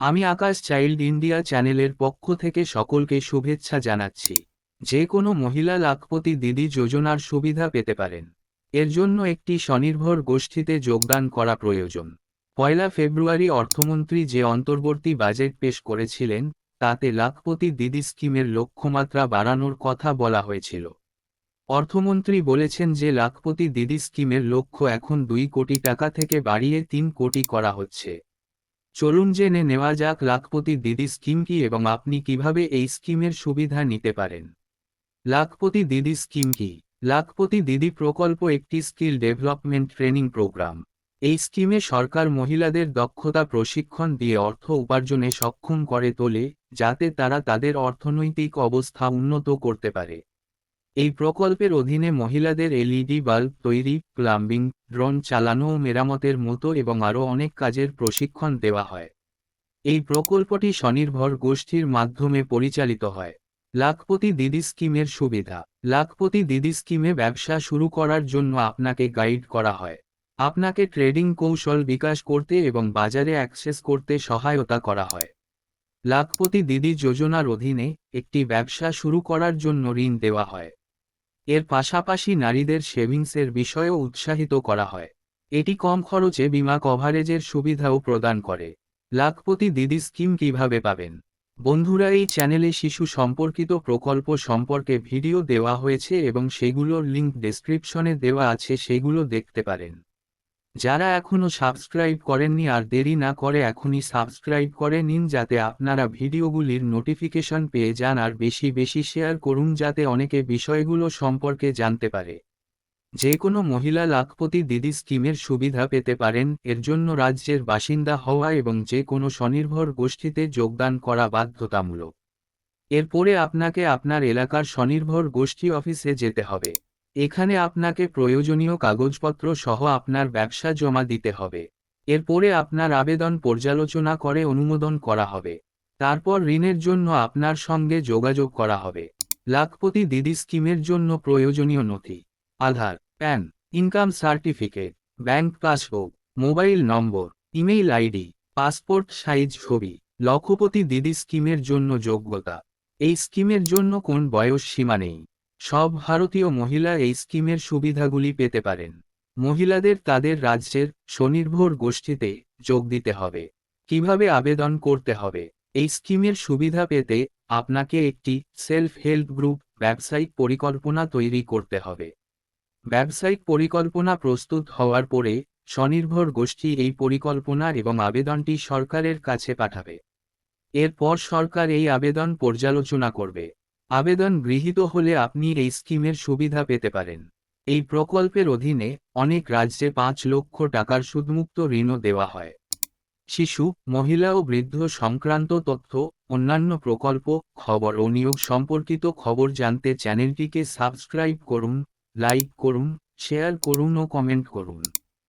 আমি আকাশ child India চ্যানেলের পক্ষ থেকে সকলকে শুভেচ্ছা জানাচ্ছি। যে কোনো মহিলা লাখপতি দিদি যোজনার সুবিধা পেতে পারেন। এর জন্য একটি স্বনির্ভর গোষ্ঠীতে যোগদান করা প্রয়োজন। পয়লা ফেব্রুয়ারি অর্থমন্ত্রী যে অন্তর্বর্তী বাজেট পেশ করেছিলেন, তাতে লাখপতি দিদি স্কিমের লক্ষ্যমাত্রা বাড়ানোর কথা বলা হয়েছিল। অর্থমন্ত্রী বলেছেন যে লাখপতি দিদি স্কিমের লক্ষ্য এখন দুই কোটি টাকা থেকে বাড়িয়ে তিন কোটি করা হচ্ছে। চলুন জেনে নেওয়া যাক লাখপতি দিদি স্কিম কি এবং আপনি কীভাবে এই স্কিমের সুবিধা নিতে পারেন। লাখপতি দিদি স্কিম কি? লাখপতি দিদি প্রকল্প একটি স্কিল ডেভেলপমেন্ট ট্রেনিং প্রোগ্রাম। এই স্কিমে সরকার মহিলাদের দক্ষতা প্রশিক্ষণ দিয়ে অর্থ উপার্জনে সক্ষম করে তোলে, যাতে তারা তাদের অর্থনৈতিক অবস্থা উন্নত করতে পারে। এই প্রকল্পের অধীনে মহিলাদের এলইডি বাল্ব তৈরি, প্লাম্বিং, ড্রোন চালানো ও মেরামতের মতো এবং আরও অনেক কাজের প্রশিক্ষণ দেওয়া হয়। এই প্রকল্পটি স্বনির্ভর গোষ্ঠীর মাধ্যমে পরিচালিত হয়। লাখপতি দিদি স্কিমের সুবিধা। লাখপতি দিদি স্কিমে ব্যবসা শুরু করার জন্য আপনাকে গাইড করা হয়। আপনাকে ট্রেডিং কৌশল বিকাশ করতে এবং বাজারে অ্যাক্সেস করতে সহায়তা করা হয়। লাখপতি দিদি যোজনার অধীনে একটি ব্যবসা শুরু করার জন্য ঋণ দেওয়া হয়। এর পাশাপাশি নারীদের সেভিংসের বিষয়েও উৎসাহিত করা হয়। এটি কম খরচে বিমা কভারেজের সুবিধাও প্রদান করে। লাখপতি দিদি স্কিম কীভাবে পাবেন? বন্ধুরা, এই চ্যানেলে শিশু সম্পর্কিত প্রকল্প সম্পর্কে ভিডিও দেওয়া হয়েছে এবং সেগুলোর লিঙ্ক ডেসক্রিপশনে দেওয়া আছে, সেগুলো দেখতে পারেন। যারা এখনও সাবস্ক্রাইব করেননি আর দেরি না করে এখনই সাবস্ক্রাইব করে নিন যাতে আপনারা ভিডিওগুলির নোটিফিকেশন পেয়ে যান আর বেশি বেশি শেয়ার করুন যাতে অনেকে বিষয়গুলো সম্পর্কে জানতে পারে। যে কোনো মহিলা লাখপতি দিদি স্কিমের সুবিধা পেতে পারেন, এর জন্য রাজ্যের বাসিন্দা হওয়া এবং যে কোনো স্বনির্ভর গোষ্ঠীতে যোগদান করা বাধ্যতামূলক। এরপরে আপনাকে আপনার এলাকার স্বনির্ভর গোষ্ঠী অফিসে যেতে হবে। এখানে আপনাকে প্রয়োজনীয় কাগজপত্র সহ আপনার ব্যবসা জমা দিতে হবে। এরপরে আপনার আবেদন পর্যালোচনা করে অনুমোদন করা হবে। তারপর ঋণের জন্য আপনার সঙ্গে যোগাযোগ করা হবে। লাখপতি দিদি স্কিমের জন্য প্রয়োজনীয় নথি। Aadhaar, PAN, income certificate, bank passbook, mobile number, email ID, passport size ছবি লক্ষপতি দিদি স্কিমের জন্য যোগ্যতা। এই স্কিমের জন্য কোন বয়স সীমা নেই। সব ভারতীয় মহিলা এই স্কিমের সুবিধাগুলি পেতে পারেন। মহিলাদের তাদের রাজ্যের স্বনির্ভর গোষ্ঠীতে যোগ দিতে হবে। কীভাবে আবেদন করতে হবে? এই স্কিমের সুবিধা পেতে আপনাকে একটি সেলফ হেল্প গ্রুপ, ব্যবসায়িক পরিকল্পনা তৈরি করতে হবে। ব্যবসায়িক পরিকল্পনা প্রস্তুত হওয়ার পরে স্বনির্ভর গোষ্ঠী এই পরিকল্পনা এবং আবেদনটি সরকারের কাছে পাঠাবে। এরপর সরকার এই আবেদন পর্যালোচনা করবে। আবেদন গৃহীত হলে আপনি এই স্কিমের সুবিধা পেতে পারেন। এই প্রকল্পের অধীনে অনেক রাজ্যে পাঁচ লক্ষ টাকার সুদমুক্ত ঋণও দেওয়া হয়। শিশু, মহিলা ও বৃদ্ধ সংক্রান্ত তথ্য, অন্যান্য প্রকল্প, খবর ও নিয়োগ সম্পর্কিত খবর জানতে চ্যানেলটিকে সাবস্ক্রাইব করুন, লাইক করুন, শেয়ার করুন ও কমেন্ট করুন।